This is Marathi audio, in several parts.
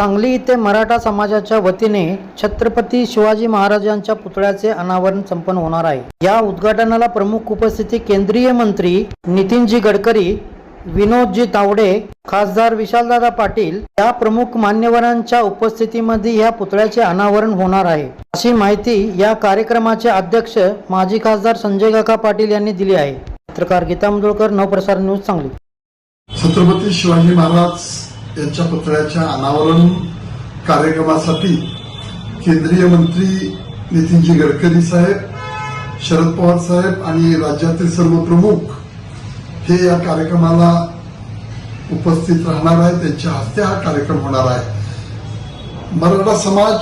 सांगली इथे मराठा समाजाच्या वतीने छत्रपती शिवाजी महाराजांच्या पुतळ्याचे अनावरण संपन्न होणार आहे. या उद्घाटनाला प्रमुख उपस्थिती केंद्रीय मंत्री नितीनजी गडकरी विनोदजी तावडे खासदार विशालदादा पाटील या प्रमुख मान्यवरांच्या उपस्थितीमध्ये या पुतळ्याचे अनावरण होणार आहे. अशी माहिती या कार्यक्रमाचे अध्यक्ष माजी खासदार संजय काका पाटील यांनी दिली आहे. पत्रकार गीता मुंदोळकर नवप्रसार न्यूज सांगली. छत्रपती शिवाजी महाराज यांच्या पुतळ्याच्या अनावरण कार्यक्रमासाठी केंद्रीय मंत्री नितीनजी गडकरी साहेब शरद पवार साहेब आणि राज्यातील सर्व प्रमुख हे या कार्यक्रमाला उपस्थित राहणार आहेत. त्यांच्या हस्ते हा कार्यक्रम होणार आहे. मराठा समाज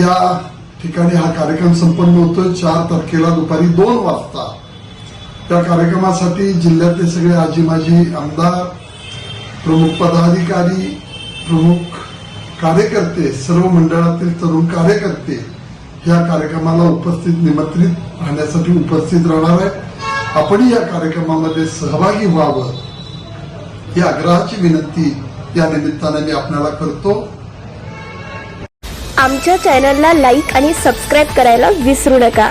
या ठिकाणी हा कार्यक्रम संपन्न होतो चार तारखेला दुपारी दोन वाजता. त्या कार्यक्रमासाठी जिल्ह्यातले सगळे आजी माजी आमदार प्रमुख पदाधिकारी प्रमुख कार्यकर्ते सर्व मंडळातील तरुण कार्यकर्ते या कार्यक्रमाला उपस्थित निमंत्रित राहण्यासाठी उपस्थित राहणार आहे आपणही या कार्यक्रमामध्ये सहभागी व्हावं. ही आग्रहाची विनंती या निमित्ताने मी आपल्याला करतो. आमच्या चॅनलला लाईक आणि सबस्क्राईब करायला विसरू नका.